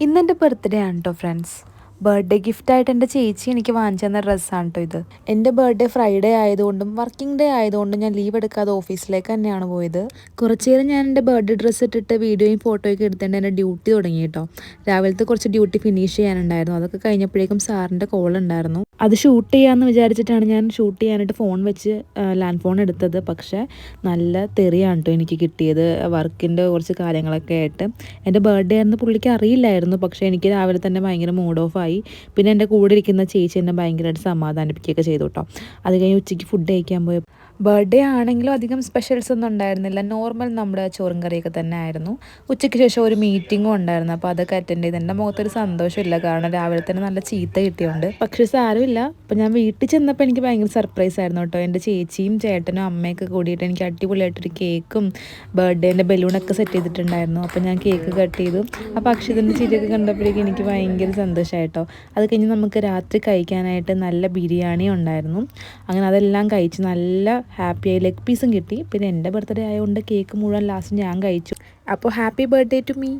ഇന്നെന്റെ ബർത്ത്ഡേ ആണ് കേട്ടോ ഫ്രണ്ട്സ് ബർത്ത്ഡേ ഗിഫ്റ്റായിട്ട് എന്റെ ചേച്ചി എനിക്ക് വാങ്ങിച്ചു തന്ന ഡ്രസ്സാണ് കേട്ടോ ഇത്. എന്റെ ബർത്ത്ഡേ ഫ്രൈഡേ ആയതുകൊണ്ടും വർക്കിംഗ് ഡേ ആയതുകൊണ്ടും ഞാൻ ലീവ് എടുക്കാതെ ഓഫീസിലേക്ക് തന്നെയാണ് പോയത്. കുറച്ച് നേരം ഞാൻ എന്റെ ബർത്ത്ഡേ ഡ്രസ്സ് ഇട്ടിട്ട് വീഡിയോയും ഫോട്ടോയൊക്കെ എടുത്തിട്ട് എന്റെ ഡ്യൂട്ടി തുടങ്ങി കേട്ടോ രാവിലത്തെ കുറച്ച് ഡ്യൂട്ടി ഫിനിഷ് ചെയ്യാനുണ്ടായിരുന്നു. അതൊക്കെ കഴിഞ്ഞപ്പോഴേക്കും സാറിന്റെ കോൾ ഉണ്ടായിരുന്നു. അത് ഷൂട്ട് ചെയ്യാമെന്ന് വിചാരിച്ചിട്ടാണ് ഞാൻ ഷൂട്ട് ചെയ്യാനായിട്ട് ഫോൺ വെച്ച് ലാൻഡ് ഫോൺ എടുത്തത്. പക്ഷേ നല്ല തെറിയാണ് കേട്ടോ എനിക്ക് കിട്ടിയത്. വർക്കിന്റെ കുറച്ച് കാര്യങ്ങളൊക്കെ ആയിട്ട്. എന്റെ ബർത്ത്ഡേ ആയിരുന്നു പുള്ളിക്ക് അറിയില്ലായിരുന്നു. പക്ഷേ എനിക്ക് രാവിലെ തന്നെ ഭയങ്കര മൂഡ് ഓഫ് ആയി. പിന്നെ എന്റെ കൂടെ ഇരിക്കുന്ന ചേച്ചി എന്നെ ഭയങ്കരമായിട്ട് സമാധാനിപ്പിക്കുകയൊക്കെ ചെയ്തു കേട്ടോ അത് കഴിഞ്ഞ് ഉച്ചയ്ക്ക് ഫുഡ് കഴിക്കാൻ പോയ ബർത്ത്ഡേ ആണെങ്കിലും അധികം സ്പെഷ്യൽസ് ഒന്നും ഉണ്ടായിരുന്നില്ല. നോർമൽ നമ്മുടെ ചോറും കറിയൊക്കെ തന്നെ ആയിരുന്നു. ഉച്ചയ്ക്ക് ശേഷം ഒരു മീറ്റിങ്ങും ഉണ്ടായിരുന്നു. അപ്പോൾ അതൊക്കെ അറ്റൻഡ് ചെയ്ത് എന്റെ മുഖത്തൊരു സന്തോഷമില്ല. കാരണം രാവിലെ തന്നെ നല്ല ചീത്ത കിട്ടിയുണ്ട് പക്ഷേ സാരമില്ല. അപ്പോൾ ഞാൻ വീട്ടിൽ ചെന്നപ്പോൾ എനിക്ക് ഭയങ്കര സർപ്രൈസ് ആയിരുന്നു കേട്ടോ. എന്റെ ചേച്ചിയും ചേട്ടനും അമ്മയൊക്കെ കൂടിയിട്ട് എനിക്ക് അടിപൊളിയായിട്ടൊരു കേക്കും ബർത്ത്ഡേന്റെ ബലൂണൊക്കെ സെറ്റ് ചെയ്തിട്ടുണ്ടായിരുന്നു. അപ്പോൾ ഞാൻ കേക്ക് കട്ട് ചെയ്തു. അപ്പോൾ അക്ഷതിന്റെ ചിരിയൊക്കെ കണ്ടപ്പോഴേക്കും എനിക്ക് ഭയങ്കര സന്തോഷമായിട്ടോ അത് കഴിഞ്ഞ് നമുക്ക് രാത്രി കഴിക്കാനായിട്ട് നല്ല ബിരിയാണി ഉണ്ടായിരുന്നു. അങ്ങനെ അതെല്ലാം കഴിച്ച് നല്ല ഹാപ്പിയായി ലെഗ് പീസും കിട്ടി. പിന്നെ എന്റെ ബർത്ത്ഡേ ആയതുകൊണ്ട് കേക്ക് മുഴുവൻ ലാസ്റ്റ് ഞാൻ കഴിച്ചു. അപ്പോൾ ഹാപ്പി ബർത്ത്ഡേ ടു മീ